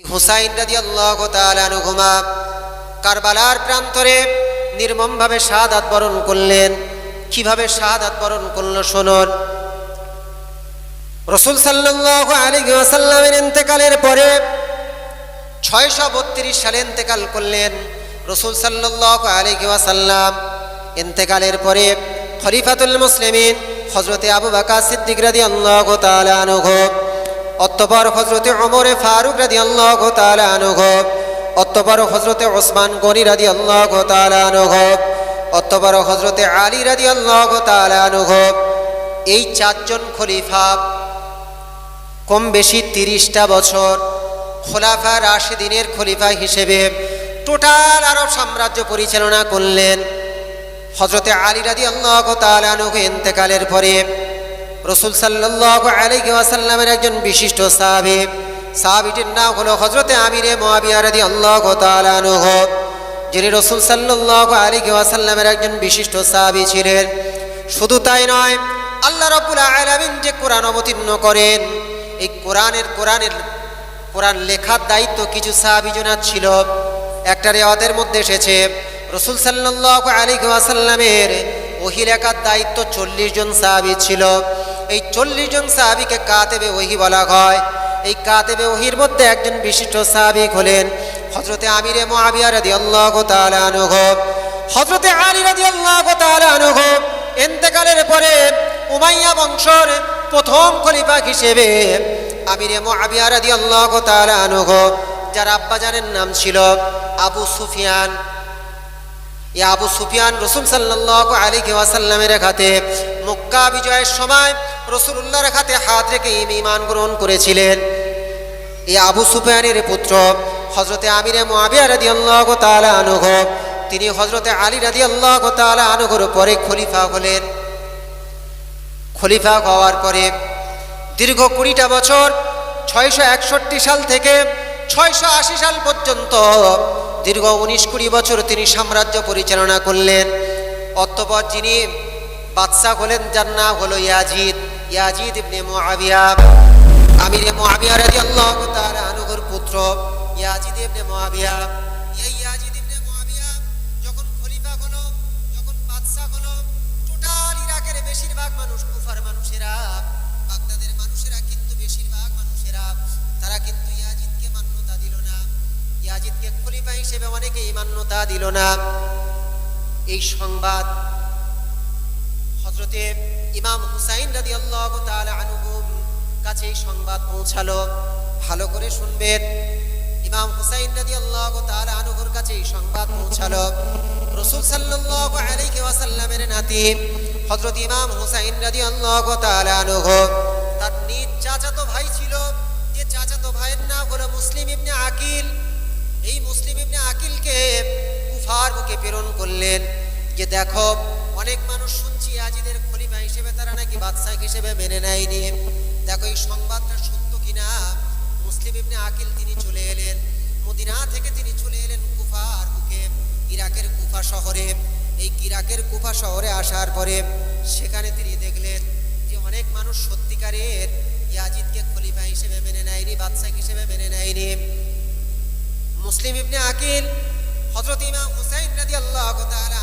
হুসাইন রাজি আল্লাহ তালানুঘুমা কারবালার প্রান্তরে নির্মমভাবে শাহাদাত বরণ করলেন। কীভাবে শাহাদাত বরণ করল শোনন। রসুল সাল্লাহ আলী আসাল্লামের ইন্তেকালের পরে ছয়শো বত্রিশ সালে ইন্তেকাল করলেন রসুল সাল্লাহ আলী ওয়াসাল্লাম। ইন্তেকালের পরে খলিফাতুল মুসলিমিন হজরতে আবু বাকা সিদ্দিক রাদি আল্লাহ তালানুঘ অতপর হজরতে অমরে ফারুক রাদি আল্লাহ তালানুঘ অতপর হজরতে ওসমান গনি রাদি আল্লাহ তালানুঘ অতপর হজরতে আলী রাদি আল্লাহ তালানুঘ এই চারজন খলিফা কম বেশি তিরিশটা বছর খোলাফা রাশিদিনের খলিফা হিসেবে টোটাল আরব সাম্রাজ্য পরিচালনা করলেন। হজরতে আলী রাদি আল্লাহ তালানুকে ইন্তেকালের পরে রসুল সাল্লাহ আলী ওয়াসাল্লামের একজন বিশিষ্ট সাহাবি। সাহাবিটির নাম হলো হজরতে আমিরে মোয়াবিয়া রাদি আল্লাহ যিনি রসুল সাল্লাহ আলী ওয়াসাল্লামের একজন বিশিষ্ট সাহাবি ছিলেন। শুধু তাই নয়, আল্লাহ রব্বুল আলমিন যে কোরআন অবতীর্ণ করেন, এই কোরআনের কোরআনের কোরআন লেখার দায়িত্ব কিছু সাহাবিজনার ছিল। একটা রেওয়াতের মধ্যে এসেছে, রসুল সাল্লাহ আলী ওয়াসাল্লামের ওহি লেখার দায়িত্ব চল্লিশ জন সাহাবি ছিল। এই চল্লিশ জন সাহাবিকে কাতেবে ওহি বলা হয়। এই কাতেবে ওহির মধ্যে একজন বিশিষ্ট সাহাবিক হলেন হজরতে আমিরে মহাবিয়া রাদি আল্লাহ তালানুহ হজরতে আলী রাদি আল্লাহ তালানুহ এন্তেকালের পরে উমাইয়া বংশর প্রথম খলিফা হিসেবে আমিরে মহাবিয়া রাদি আল্লাহ তালানুহ যার আব্বাজানের নাম ছিল আবু সুফিয়ান। এই আবু সুফিয়ান রসুল সাল্লাহ আলী ওয়াসাল্লামের হাতে মক্কা বিজয়ের সময় রসুল্লাহর হাতে হাত রেখে ইমান গ্রহণ করেছিলেন। এই আবু সুফিয়ানের পুত্র হজরতে আমিরে মহাবিয়া রাদি আল্লাহ তালা আনুঘ তিনি হজরতে আলী রাদি আল্লাহ তালা আনুঘর পরে খলিফা হলেন। খলিফা হওয়ার পরে দীর্ঘ কুড়িটা বছর, ছয়শো একষট্টি সাল থেকে ছয়শো আশি সাল পর্যন্ত দীর্ঘ উনিশ কুড়ি বছর তিনি সাম্রাজ্য পরিচালনা করলেন। অতপর যিনি বাদশাহ হলেন, যার নাম হলো ইয়াজিদ। ইয়াজিদ ইবনে মুআবিয়া। আমিরে মুআবিয়া রাদিয়াল্লাহু তাআলা আনহুর পুত্র ইয়াজিদ ইবনে মুআবিয়া। এই ইয়াজিদ ইবনে মুআবিয়া যখন খলিফা হলো, যখন বাদশাহ হলো, টোটাল ইরাকের বেশিরভাগ মানুষ কুফার মানুষেরা, বাগদাদের মানুষেরা কিন্তু বেশিরভাগ মানুষেরা, তারা কিন্তু ইয়াজিদকে মান্যতা দিল না। ইয়াজিদকে খলিফা হিসেবে অনেকেই মান্যতা দিল না। এই সংবাদ হজরতে ইমাম হুসাইন রাদি আল্লাহ আনুহুম কাছে এই সংবাদ পৌঁছালো। ভালো করে শুনবেন। ইমাম হুসাইন রাদি আল্লাহ আনুহুর কাছে এই সংবাদ পৌঁছালো। রসুল সাল্লাহ আলাইহি নাতি হজরত ইমাম হুসাইন রাদি আল্লাহ আনুহ, তার নিজ চাচাতো ভাই ছিল। যে চাচাতো ভাইয়ের নাম হলো মুসলিম ইবনে আকিল। এই মুসলিম ইবনে আকিলকে কুফার বুকে প্রেরণ করলেন। যে দেখো, অনেক মানুষ আজিদের খলিফা হিসেবে তারা নাকি বাদশাহ হিসেবে মেনে নেয়নি। দেখো এই সংবাদটা সত্য কিনা? মুসলিম ইবনে আকিল তিনি চলে এলেন। মদিনা থেকে তিনি চলে এলেন কুফার বুকে, ইরাকের কুফা শহরে। এই ইরাকের কুফা শহরে আসার পরে সেখানে তিনি দেখলেন যে অনেক মানুষ সত্যিকারের ইয়াজিদকে খলিফা হিসেবে মেনে নেয়নি, বাদশাহ হিসেবে মেনে নেয়নি। মুসলিম ইবনে আকিল হজরত ইমাম হুসাইন রাদি আল্লাহ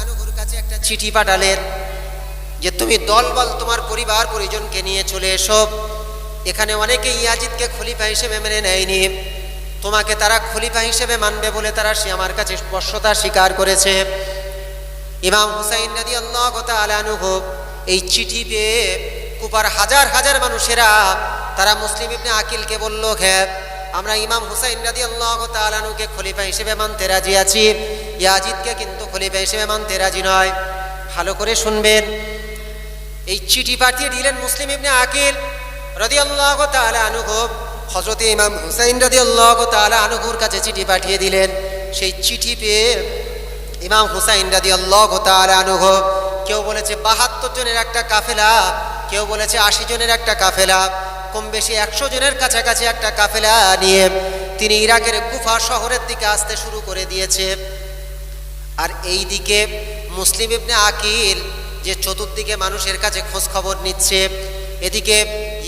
আনুগুর কাছে একটা চিঠি পাঠালেন। যে তুমি দলবল তোমার পরিবার পরিজনকে নিয়ে চলে এসো। এখানে অনেকে ইয়াজিদকে খলিফা হিসেবে মেনে নেয়নি। তোমাকে তারা খলিফা হিসেবে মানবে বলে তারা সে আমার কাছে স্পষ্টতা স্বীকার করেছে। ইমাম হুসাইন রাদি আল্লাহ আলানুহ এই চিঠি পেয়ে কুপার হাজার হাজার মানুষেরা তারা মুসলিম ইবনে আকিলকে বলল খ্যাত আমরা ইমাম হুসাইন রাদি আল্লাহ তালানুকে খলিফা হিসেবে মানতে রাজি আছি। ইয়াজিদকে কিন্তু খলিফা হিসেবে মানতে রাজি নয়। ভালো করে শুনবেন। এই চিঠি পাঠিয়ে দিলেন মুসলিম ইবনে আকিল রদি আল্লাহ তালানুহ হজরত ইমাম হুসাইন রদি আল্লাহ তালানুহুর কাছে চিঠি পাঠিয়ে দিলেন। সেই চিঠি পেয়ে ইমাম হুসাইন রাদি আল্লাহ তালানুহ কেউ বলেছে বাহাত্তর জনের একটা কাফেলা, কেউ বলেছে আশি জনের একটা কাফেলা, কম বেশি একশো জনের কাছাকাছি একটা কাফেলা নিয়ে তিনি ইরাকের কুফা শহরের দিকে আসতে শুরু করে দিয়েছে। আর এই দিকে মুসলিম ইবনে আকিল যে চতুর্দিকে মানুষের কাছে খোঁজ খবর নিচ্ছে। এদিকে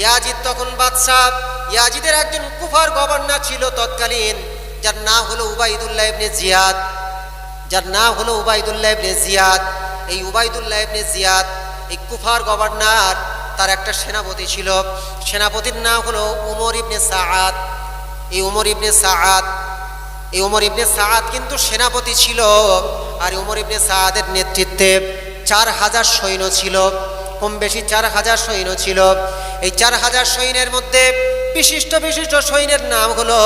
ইয়াজিদ তখন বাদশাহ, ইয়াজিদের একজন কুফার গভর্নর ছিল তৎকালীন, যার নাম হলো উবাইদুল্লাহ ইবনে জিয়াদ। যার নাম হলো উবাইদুল্লাহ ইবনে জিয়াদ। এই উবাইদুল্লাহ ইবনে জিয়াদ, এই কুফার গভর্নর, তার একটা সেনাপতি ছিল। সেনাপতির নাম হলো উমর ইবনে সাআদ। এই উমর ইবনে সাআদ, এই উমর ইবনে সাআদ কিন্তু সেনাপতি ছিল, আর উমর ইবনে সাআদের নেতৃত্বে। চার হাজার সৈন্য ছিল কম বেশি চার হাজার সৈন্য ছিল। এই চার হাজার সৈন্যের মধ্যে বিশিষ্ট বিশিষ্ট সৈন্যের নাম হলো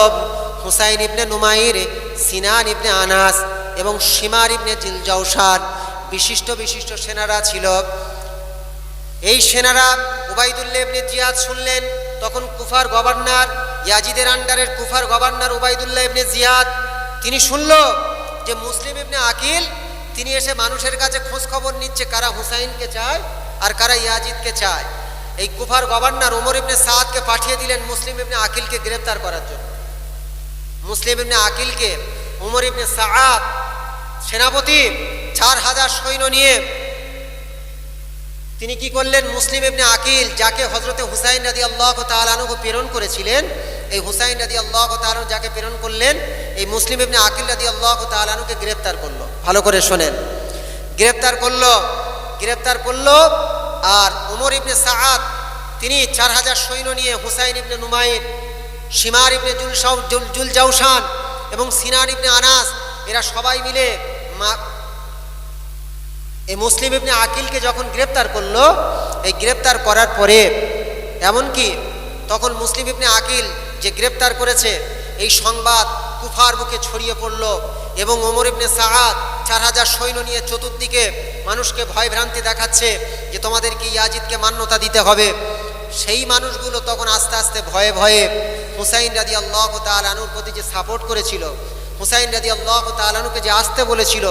হুসাইন ইবনে নুমাইর, সিনান ইবনে আনাস এবং সীমার ইবনে জিলজাউসান বিশিষ্ট বিশিষ্ট সেনারা ছিল। এই সেনারা উবাইদুল্লাহ ইবনে জিয়াদ শুনলেন, তখন কুফার গভর্নর, ইয়াজিদের আন্ডারের কুফার গভর্নর উবাইদুল্লাহ ইবনে জিয়াদ, তিনি শুনল যে মুসলিম ইবনে আকিল তিনি এসে মানুষের কাছে খোঁজ খবর নিচ্ছে কারা হুসাইনকে চায় আর কারা ইয়াজিদকে চায়। এই কুফার গভর্নর ওমর ইবনে সাদকে পাঠিয়ে দিলেন মুসলিম ইবনে আকিলকে গ্রেফতার করার জন্য। মুসলিম ইবনে আকিলকে ওমর ইবনে সাআদ সেনাপতি চার হাজার সৈন্য নিয়ে তিনি কি করলেন? মুসলিম ইবনে আকিল, যাকে হজরতে হুসাইন রাদি আল্লাহ তালানুকে প্রেরণ করেছিলেন এই হুসাইন রাদি আল্লাহ তালু যাকে প্রেরণ করলেন, এই মুসলিম ইবনে আকিল রাদি আল্লাহ তালানুকে গ্রেপ্তার করল। ভালো করে শোনেন। গ্রেপ্তার করল গ্রেপ্তার করল, আর উমর ইবনে সাআদ, তিনি চার হাজার সৈন্য নিয়ে হুসাইন ইবনে নুমাইন সীমার ইবনে জুলসাউ জুল জুলজাউসান এবং সিনার ইবনে আনাস, এরা সবাই মিলে মা, এই মুসলিম ইবনে আকিলকে যখন গ্রেপ্তার করল, এই গ্রেপ্তার করার পরে, এমনকি তখন মুসলিম ইবনে আকিল যে গ্রেপ্তার করেছে, এই সংবাদ কুফার বুকে ছড়িয়ে পড়ল এবং ওমর ইবনে সাহাদ চার হাজার সৈন্য নিয়ে চতুর্দিকে মানুষকে ভয় ভ্রান্তি দেখাচ্ছে যে তোমাদেরকে ইয়াজিদকে মান্যতা দিতে হবে। সেই মানুষগুলো তখন আস্তে আস্তে ভয়ে ভয়ে হুসাইন রাদি আল্লাহ তালানুর প্রতি যে সাপোর্ট করেছিল, হুসাইন রাদি আল্লাহ তালানুকে যে আসতে বলেছিল,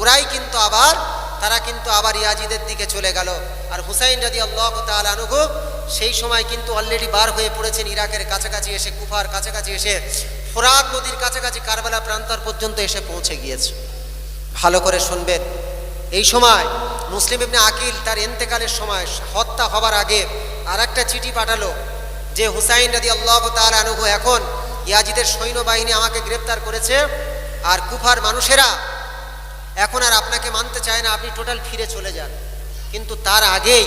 ওরাই কিন্তু আবার, তারা কিন্তু আবার ইয়াজিদের দিকে চলে গেল। আর হুসাইন রাদি আল্লাহ তালানুহু সেই সময় কিন্তু অলরেডি বার হয়ে পড়েছেন ইরাকের কাছাকাছি এসে কুফার কাছাকাছি এসে ফোরাত নদীর কাছাকাছি কারবালা প্রান্তর পর্যন্ত এসে পৌঁছে গিয়েছে। ভালো করে শুনবেন। এই সময় মুসলিম ইবনে আকিল তার এন্তেকালের সময় হত্যা হবার আগে আর একটা চিঠি পাঠালো যে হুসাইন রাদি আল্লাহ তাল আনুহু এখন ইয়াজিদের সৈন্যবাহিনী আমাকে গ্রেপ্তার করেছে আর কুফার মানুষেরা এখন আর আপনাকে মানতে চায় না, আপনি টোটাল ফিরে চলে যান। কিন্তু তার আগেই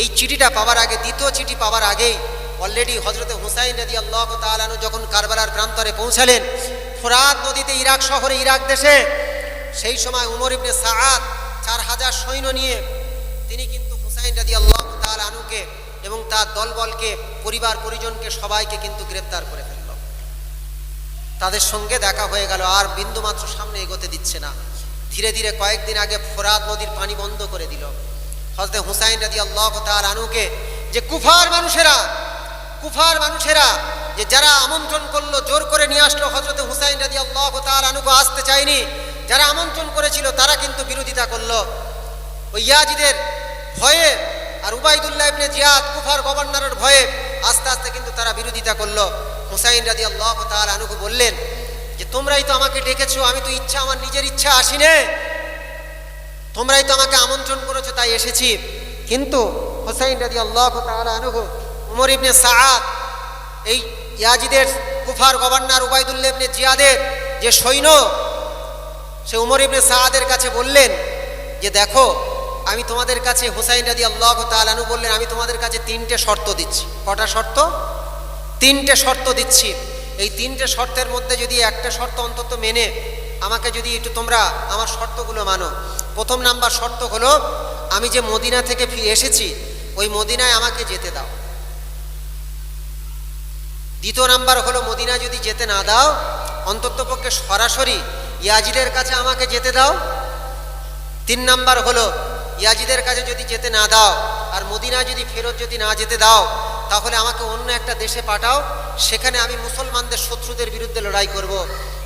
এই চিঠিটা পাওয়ার আগে, দ্বিতীয় চিঠি পাওয়ার আগেই অলরেডি হজরতে হুসাইন রাদি আল্লাহ তালানু যখন কারবালার প্রান্তরে পৌঁছালেন, ফোরাত নদীতে ইরাক শহরে, ইরাক দেশে, সেই সময় উমর ইবনে সাআদ চার হাজার সৈন্য নিয়ে তিনি কিন্তু হুসাইন রাদি আল্লাহ তালানুকে এবং তার দলবলকে, পরিবার পরিজনকে সবাইকে কিন্তু গ্রেপ্তার করে ফেলল। তাদের সঙ্গে দেখা হয়ে গেল, আর বিন্দুমাত্র সামনে এগোতে দিচ্ছে না। ধীরে ধীরে কয়েকদিন আগে ফোরাত নদীর পানি বন্ধ করে দিল। হজরত হুসাইন রাদি আল্লাহ তাল আনুকে যে কুফার মানুষেরা কুফার মানুষেরা যে যারা আমন্ত্রণ করল, জোর করে নিয়ে আসলো হজরত হুসাইন রাদি আল্লাহ তাল আনুকে আসতে চায়নি, যারা আমন্ত্রণ করেছিল তারা কিন্তু বিরোধিতা করল। ওই ইয়াজিদের ভয়ে আর উবাইদুল্লাহ ইবনে জিয়াদ কুফার গভর্নরের ভয়ে আস্তে আস্তে কিন্তু তারা বিরোধিতা করল। হুসাইন রাদি আল্লাহ তাল আনুকে বললেন যে, তোমরাই তো আমাকে ডেকেছো, আমি তো ইচ্ছা, আমার নিজের ইচ্ছা আসিনে। তোমরাই তো আমাকে আমন্ত্রণ করেছ, তাই এসেছি। কিন্তু হোসাইন রাদি আল্লাহ আনুহু, উমর ইবনে সাআদ, এই ইয়াজিদের কুফার গভর্নর উবাইদুল্লাহ ইবনে জিয়াদের যে সৈন্য, সে উমর ইবনে সাআদের কাছে বললেন যে, দেখো, আমি তোমাদের কাছে হুসাইন রাদি আল্লাহ তালানু বললেন, আমি তোমাদের কাছে তিনটে শর্ত দিচ্ছি। কটা শর্ত? তিনটে শর্ত দিচ্ছি। এই তিনটে শর্তের মধ্যে যদি একটা শর্ত অন্তত মেনে, আমাকে যদি একটু তোমরা আমার শর্তগুলো মানো। প্রথম নাম্বার শর্ত হলো, আমি যে মদিনা থেকে ফিরে এসেছি, ওই মদিনায় আমাকে যেতে দাও। দ্বিতীয় নাম্বার হলো মদিনা যদি যেতে না দাও অন্ততপক্ষে সরাসরি ইয়াজিদের কাছে আমাকে যেতে দাও। তিন নাম্বার হলো, ইয়াজিদের কাছে যদি যেতে না দাও, আর মদিনা যদি ফেরত যদি না যেতে দাও, তাহলে আমাকে অন্য একটা দেশে পাঠাও, সেখানে আমি মুসলমানদের শত্রুদের বিরুদ্ধে লড়াই করব।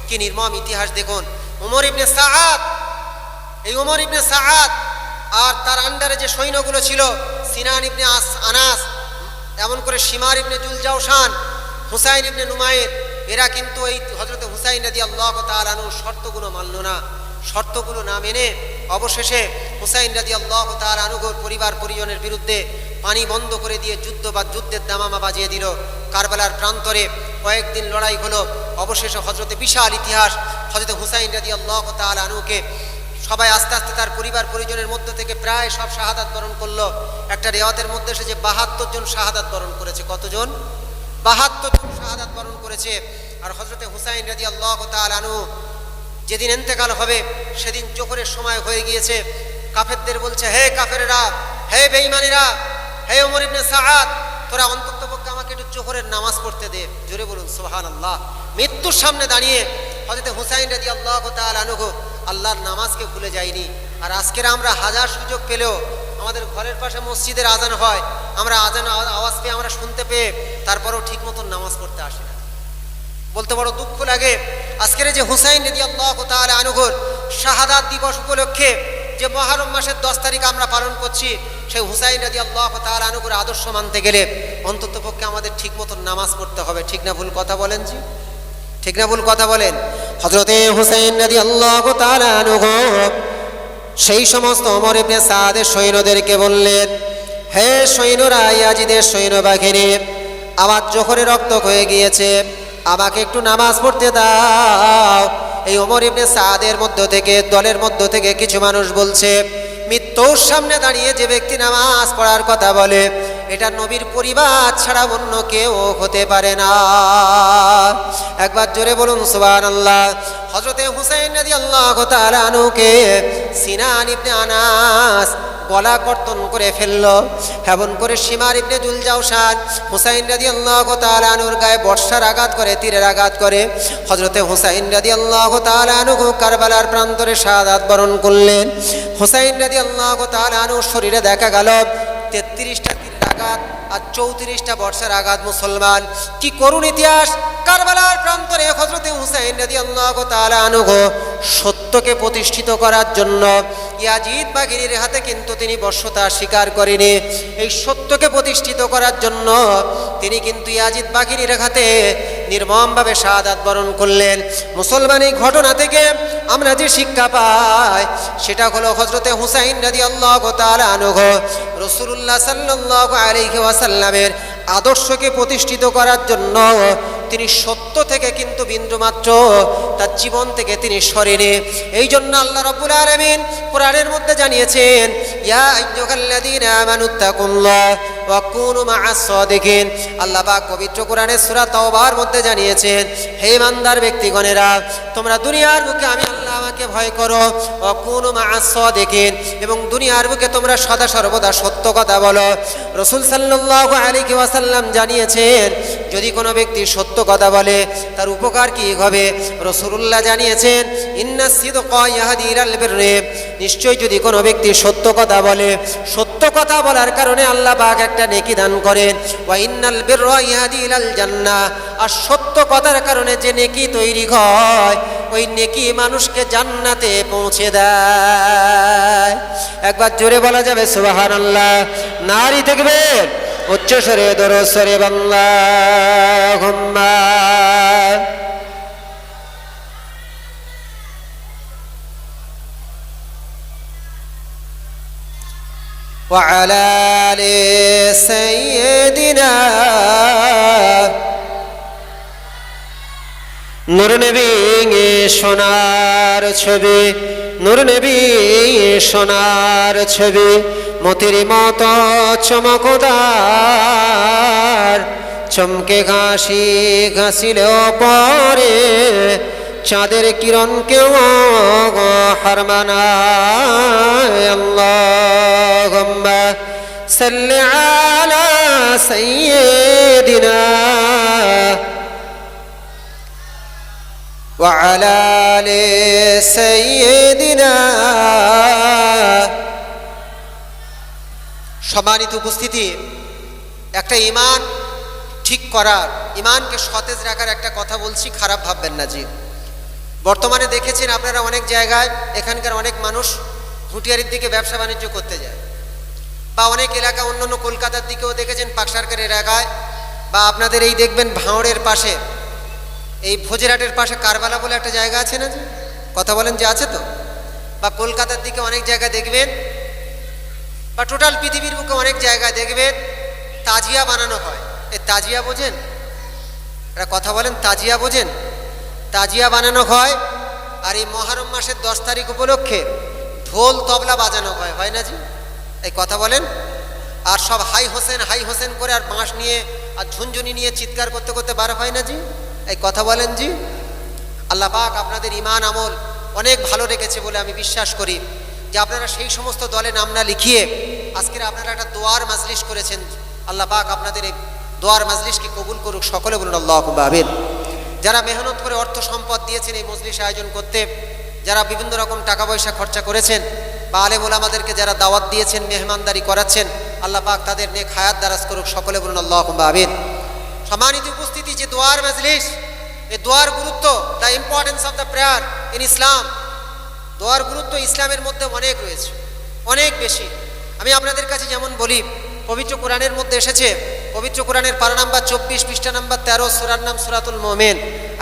কি নির্মম ইতিহাস দেখুন। উমর ইবনে সাআদ এই উমর ইবনে সাআদ আর তার আন্ডারে যে সৈন্যগুলো ছিল, সিনান ইবনে আস আনাস, এমন করে সীমার ইবনে জুলজাউসান হুসাইন ইবনে নুমায়ের এরা কিন্তু এই হজরত হুসাইন রাদি আল্লাহ তালানুর শর্তগুলো মানল না। শর্তগুলো না মেনে অবশেষে হুসাইন রাজি আল্লাহ তার আনুগর পরিবার পরিজনের বিরুদ্ধে পানি বন্ধ করে দিয়ে যুদ্ধ বা যুদ্ধের দামামা বাজিয়ে দিল। কারবালার প্রান্তরে কয়েকদিন লড়াই হলো। অবশেষে হজরতে বিশাল ইতিহাস হজরত হুসাইন রাজি আল্লাহ তাল আনুকে সবাই আস্তে আস্তে তার পরিবার পরিজনের মধ্যে থেকে প্রায় সব শাহাদাত বরণ করল। একটা রেওয়াতের মধ্যে এসে যে বাহাত্তর জন শাহাদাত বরণ করেছে। কতজন? বাহাত্তর জন শাহাদাত বরণ করেছে। আর হজরতে হুসাইন রাজি আল্লাহ আনু যেদিন এন্তেকাল হবে, সেদিন জোহরের সময় হয়ে গিয়েছে। কাফেরদের বলছে, হে কাফেরেরা, হে বেঈমানিরা, হে ওমর ইবনে সাআদ, তোরা অন্তত পক্ষে আমাকে একটু জোহরের নামাজ পড়তে দে। জোরে বলুন সোহান আল্লাহ মৃত্যুর সামনে দাঁড়িয়ে হজরতে হুসাইন রাজি আল্লাহ তাল আনুহ আল্লাহর নামাজকে ভুলে যায়নি আর আজকের আমরা হাজার সুযোগ পেলেও আমাদের ঘরের পাশে মসজিদের আজান হয়, আমরা আজান আওয়াজ পেয়ে আমরা শুনতে পেয়ে তারপরেও ঠিক মতন নামাজ পড়তে আসি না। বলতে বড় দুঃখ লাগে, আজকের যে হুসাইন রদি আল্লাহ তাআলা আনুঘর শাহাদাত দিবস উপলক্ষে যে মহারম মাসের দশ তারিখ আমরা পালন করছি, সেই হুসাইন রদি আল্লাহ তাআলা আনুঘর আদর্শ মানতে গেলে অন্তত পক্ষে আমাদের ঠিক মতন নামাজ পড়তে হবে। ঠিক না ভুল কথা বলেন জি? ঠিক না ভুল কথা বলেন? হজরতে হুসাইন রদি আল্লাহ সেই সমস্ত অমর ইবনে সাদের সৈন্যদেরকে বললেন, হে সৈন্যরা, ইয়াজিদের সৈন্যবাহিনী, আমার জোহরে রক্ত হয়ে গিয়েছে, আমাকে একটু নামাজ পড়তে দাও। এই ওমর ইবনে সাদের মধ্য থেকে, দলের মধ্য থেকে কিছু মানুষ বলছে, মৃত্যুর সামনে দাঁড়িয়ে যে ব্যক্তি নামাজ পড়ার কথা বলে এটা নবীর পরিবার ছাড়া অন্য কেউ হতে পারে না। একবার জোরে বলুন সুবান আল্লাহ হজরতে হুসাইন নদী আল্লাহ তালানুকে সিনান ইবনে আনাস গলা কর্তন করে ফেলল। হেমন করে সীমার ইবনে জুলজাউসান হুসাইন রাদি আল্লাহ তালানুর গায়ে বর্ষার আঘাত করে, তীরের আঘাত করে। হজরতে হুসাইন রাদি আল্লাহ তালানু কারবালার প্রান্তরে শাহাদাত বরণ করলেন। হুসাইন রাদি আল্লাহ তালানুর শরীরে দেখা গেল তেত্রিশটা তীরের আঘাত আর চৌত্রিশটা বর্ষার আঘাত মুসলমান। কি করুণ ইতিহাস? কারবালার প্রান্তরে হজরতে হুসাইন আল্লাহ তালানুহ সত্যকে প্রতিষ্ঠিত করার জন্য ইয়াজিদ বাঘিনীর হাতে কিন্তু তিনি বর্ষতা স্বীকার করেনি। এই সত্যকে প্রতিষ্ঠিত করার জন্য তিনি কিন্তু ইয়াজিদ বাঘিনীর হাতে নির্মমভাবে শাহাদাত বরণ করলেন। মুসলমান এই ঘটনা থেকে আমরা যে শিক্ষা পাই, সেটা হলো হজরতে হুসাইন রাদি আল্লাহ তালানুহ রসুল্লাহ সাল্লাহ আলহি ওয়াসাল্লামের আদর্শকে প্রতিষ্ঠিত করার জন্য তিনি সত্য থেকে কিন্তু বিন্দুমাত্র তার জীবন থেকে তিনি সরেনি। এই জন্য আল্লাহ রব্বুল আলমিন কোরআনের মধ্যে জানিয়েছেন, ইয়া আইয়ুহাল্লাযীনা আমানুত্তাকুল্লাহ ওয়া কুনু মা'আস সাদিকিন। আল্লাহ পাক পবিত্র কোরআনের সূরা তাওবার মধ্যে জানিয়েছেন, হে ইমানদার ব্যক্তিগণেরা, তোমরা দুনিয়ার বুকে আমি আল্লাহ আমাকে ভয় করো। ওয়া কুনু মা'আস সাদিকিন। এবং দুনিয়ার বুকে তোমরা সদা সর্বদা সত্য কথা বলো। রসুল সাল্লাল্লাহু আলাইহি ওয়াসাল্লাম জানিয়েছেন, যদি কোনো ব্যক্তি সত্য কথা বলে, তার উপকার কি হবে? রসুল্লাহ জানিয়েছেন ইন্না ইলাল বিররি। নিশ্চয়ই যদি কোনো ব্যক্তি সত্য কথা বলে, সত্য কথা বলার কারণে আল্লাহ পাক একটা নেকি দান করেন। ওয়া ইন্নাল বিররা ইয়াহাদি ইলাল জান্নাহ আর সত্য কথার কারণে যে নেকি তৈরি হয়, ওই নেকি মানুষকে জান্নাতে পৌঁছে দেয়। একবার জোরে বলা যাবে, সুবহানাল্লাহ। নারী থাকবে উচ্চ স্বরে দরজ স্বরে বাংলা وعلى آل سيدنا নূর নবী সোনার ছবি নূর নবী সোনার ছবি মতির মত চমকদার চমকে ঘাসি ঘাসিলেও পরে চাঁদের কিরণ কেউ হারমানায় আল্লাহুম্মা সাল্লি আলা সাইয়্যিদিনা وعلى آل سيدنا সম্মানিত উপস্থিতি একটা ইমান ঠিক করার ইমানকে সতেজ রাখার একটা কথা বলছি খারাপ ভাববেন না জি বর্তমানে দেখেছেন আপনারা অনেক জায়গায় এখানকার অনেক মানুষ হুটিয়ারির দিকে ব্যবসা বাণিজ্য করতে যায়। বা অনেক এলাকা অন্যান্য কলকাতার দিকেও দেখেছেন পাকসারকার এলাকায়। বা আপনাদের এই দেখবেন ভাঁড়ের পাশে, এই ভোজেরাটের পাশে কারবালা বলে একটা জায়গা আছে না কথা বলেন যে আছে তো? বা কলকাতার দিকে অনেক জায়গায় দেখবেন, বা টোটাল পৃথিবীর বুকে অনেক জায়গায় দেখবেন তাজিয়া বানানো হয়। এই তাজিয়া বোঝেন? একটা কথা বলেন, তাজিয়া বোঝেন? তাজিয়া বানানো হয় আর এই মহারম মাসের দশ তারিখ উপলক্ষে ঢোল তবলা বাজানো হয় হয় না জি? এই কথা বলেন। আর সব হাই হোসেন হাই হোসেন করে আর বাঁশ নিয়ে আর ঝুনঝুনি নিয়ে চিৎকার করতে করতে বার হয় না জি? এই কথা বলেন জি? আল্লাহ পাক আপনাদের ইমান আমল অনেক ভালো রেখেছে বলে আমি বিশ্বাস করি। যে আপনারা সেই সমস্ত দলে নাম না লিখিয়ে আজকের আপনারা একটা দোয়ার মাজলিশ করেছেন। আল্লাহ পাক আপনাদের এই দোয়ার মাজলিশকে কবুল করুক, সকলে বলুন আল্লাহ আমিন। যারা মেহনত করে অর্থ সম্পদ দিয়েছেন এই মজলিস আয়োজন করতে, যারা বিভিন্ন রকম টাকা পয়সা খরচা করেছেন, বা আলেম ওলামাদেরকে যারা দাওয়াত দিয়েছেন, মেহমানদারি করাচ্ছেন, আল্লাহ পাক তাদের নেক হায়াত দারাজ করুক, সকলে বলুন আল্লাহ আমিন। সম্মানিত উপস্থিতি, যে দোয়ার মজলিস এই দোয়ার গুরুত্ব the importance of the prayer in Islam দোয়ার গুরুত্ব ইসলামের মধ্যে অনেক রয়েছে, অনেক বেশি। আমি আপনাদের কাছে যেমন বলি, পবিত্র কোরআনের মধ্যে এসেছে পবিত্র কোরআনের পারা নাম্বার, চব্বিশ পৃষ্ঠা নাম্বার, তেরো, সুরার নাম সুরাতুল মোমেন,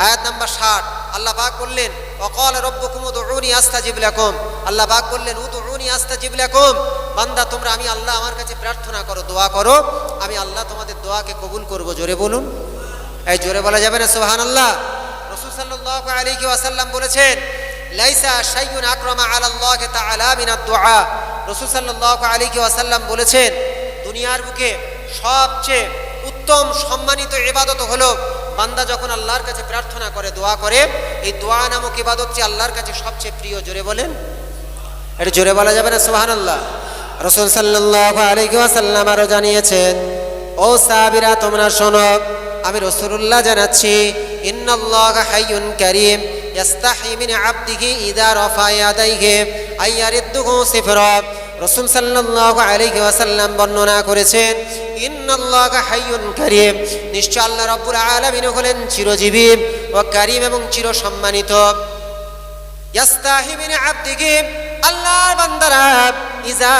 আয়াত নাম্বার ষাট। আল্লাহ পাক বললেন অকল রব্বকুম উদউনি আস্তাজিব লাকুম। আল্লাহ পাক বললেন, উদউনি আস্তাজিব লাকুম। বান্দা, তোমরা আমি আল্লাহ আমার কাছে প্রার্থনা করো, দোয়া করো। আমি আল্লাহ তোমাদের দোয়াকে কবুল করব। জোরে বলুন। এই জোরে বলা যাবে না সুবহান আল্লাহ রসুল সাল্লাহ আলাইহি ওয়াসাল্লাম বলেছেন, লাইসা শাইউন আকরামা আলাল্লাহ তাআলা মিনাদ দুআ। রসুল সাল্লাহ আলাইহি ওয়াসাল্লাম বলেছেন, দুনিয়ার বুকে সবচেয়ে উত্তম সম্মানিত ইবাদত হলো বান্দা যখন আল্লাহর কাছে প্রার্থনা করে, দোয়া করে, এই দোয়া নামক ইবাদতটি আল্লাহর কাছে সবচেয়ে প্রিয়, জোরে বলেন। এটা জোরে বলা যাবে না সুবহান আল্লাহ রসুল সাল্লাহ আলাইহি ওয়াসাল্লাম আরও জানিয়েছেন, ও সাহাবীরা, তোমরা শোনো, আমি রসুল্লাহ জানাচ্ছি, ইন্নাল্লাহ হাইয়ুন কারীম, ইয়াস্তাহি আবদিহি ইদা রাফা ইয়াদাইহি আইয়ারিদ্দুহু সিফরা। রসুল সাল্লাল্লাহু আলাইহি ওয়াসাল্লাম বর্ণনা করেছেন নিশ্চয় আল্লাহ রাব্বুল আলামিন হলেন চিরজীবী ও কারীম এবং মিন আবদিহি, আল্লাহর বান্দারা ইজা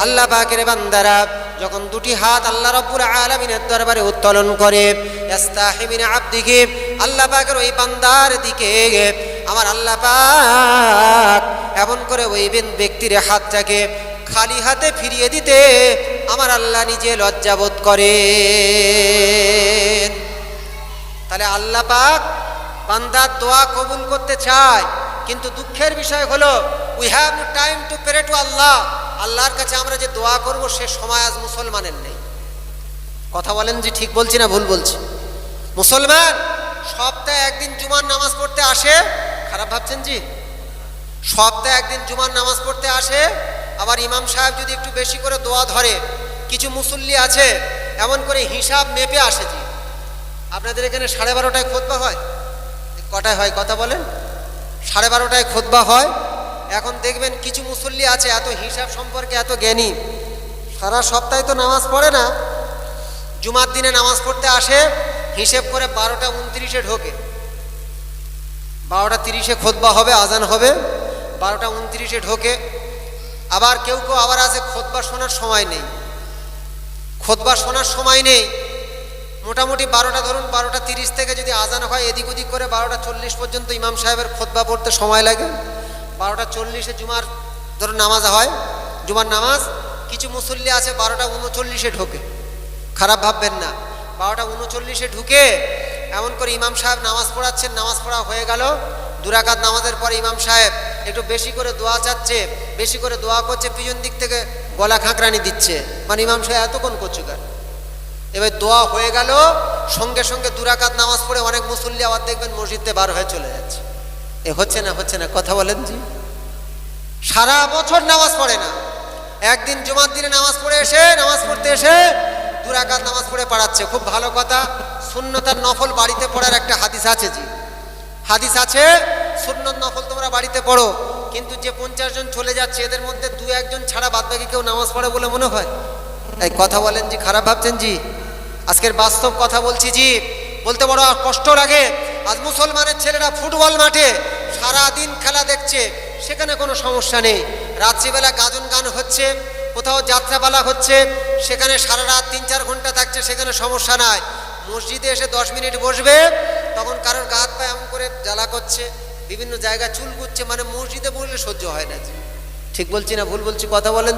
আল্লাহ বান্দারা যখন দুটি হাত আল্লাহ রব্বুল আলমিনের দরবারে উত্তোলন করে আল্লাহ পাকের ওই বান্দার দিকে আমার আল্লাহ পাক এমন করে ওই ব্যক্তির হাতটাকে খালি হাতে ফিরিয়ে দিতে আমার আল্লাহ নিজে লজ্জাবোধ করে তাহলে আল্লাহ পাক বান্দার দোয়া কবুল করতে চায়, কিন্তু দুঃখের বিষয় হলো we have time to pray to Allah আল্লাহর কাছে আমরা যে দোয়া করব, সে সময় আজ মুসলমানের নেই। কথা বলেন যে ঠিক বলছি না ভুল বলছি? মুসলমান সপ্তাহে একদিন জুমার নামাজ পড়তে আসে খারাপ ভাবছেন জি? সপ্তাহে একদিন জুমার নামাজ পড়তে আসে, আবার ইমাম সাহেব যদি একটু বেশি করে দোয়া ধরে, কিছু মুসল্লি আছে, এমন করে হিসাব মেপে আসে জি। আপনাদের এখানে সাড়ে বারোটায় খোদবা হয়? কটায় হয় কথা বলেন? সাড়ে বারোটায় খোদবা হয়। এখন দেখবেন কিছু মুসল্লি আছে, এত হিসাব সম্পর্কে এত জ্ঞানী। সারা সপ্তাহে তো নামাজ পড়ে না। জুমার দিনে নামাজ পড়তে আসে, হিসেব করে বারোটা উনত্রিশে ঢোকে। বারোটা তিরিশে খোদবা হবে, আজান হবে। বারোটা উনত্রিশে ঢোকে। আবার কেউ কেউ আবার আছে খোদবা শোনার সময় নেই। খোদবা শোনার সময় নেই। মোটামুটি বারোটা, ধরুন বারোটা তিরিশ থেকে যদি আজান হয়, এদিক ওদিক করে বারোটা চল্লিশ পর্যন্ত ইমাম সাহেবের খোদবা পড়তে সময় লাগে। বারোটা চল্লিশে জুমার, ধরুন নামাজ হয়, জুমার নামাজ, কিছু মুসল্লি আছে, বারোটা উনচল্লিশে ঢোকে। খারাপ ভাববেন না। বারোটা উনচল্লিশে ঢুকে এমন করে ইমাম সাহেব নামাজ পড়াচ্ছেন, নামাজ পড়া হয়ে গেল। দুরাকাত নামাজের পরে ইমাম সাহেব একটু বেশি করে দোয়া চাচ্ছে, বেশি করে দোয়া করছে, পিছন দিক থেকে গলা খাঁকরানি দিচ্ছে। মানে ইমাম সাহেব এতক্ষণ করছে কেন? এবার দোয়া হয়ে গেল, সঙ্গে সঙ্গে দুরাকাত নামাজ পড়ে অনেক মুসল্লি আবার দেখবেন মসজিদে বার হয়ে চলে যাচ্ছে। এ হচ্ছে না হচ্ছে না, কথা বলেন জি। সারা বছর নামাজ পড়ে না। একদিন জুমার দিনে নামাজ পড়ে এসে, নামাজ পড়তে এসে দুরাকাত নামাজ পড়ে পাড়াচ্ছে। খুব ভালো কথা। শূন্যতার নফল বাড়িতে পড়ার একটা হাদিস আছে জি। হাদিস আছে, সুন্নত নফল তোমরা বাড়িতে পড়ো, কিন্তু যে পঞ্চাশ জন চলে যাচ্ছে, এদের মধ্যে দু একজন ছাড়া বাদ বাকি কেউ নামাজ পড়ে বলে মনে হয়? এই কথা বলেন জি, খারাপ ভাবছেন জি। আজকের বাস্তব কথা বলছি জি। বলতে বড় কষ্ট লাগে, আজ মুসলমানের ছেলেরা ফুটবল মাঠে সারা দিন খেলা দেখছে, সেখানে কোনো সমস্যা নেই। রাত্রিবেলা গাজন গান হচ্ছে, কোথাও যাত্রাপালা হচ্ছে, সেখানে সারা রাত তিন চার ঘণ্টা থাকছে, সেখানে সমস্যা নাই। মসজিদে এসে দশ মিনিট বসবে, তখন কারোর গা হাত পায়ে এমন করে জ্বালা করছে, বিভিন্ন জায়গায় চুল করছে মানে মসজিদে বললে সহ্য হয় না ঠিক বলছি না ভুল বলছি? কথা বলেন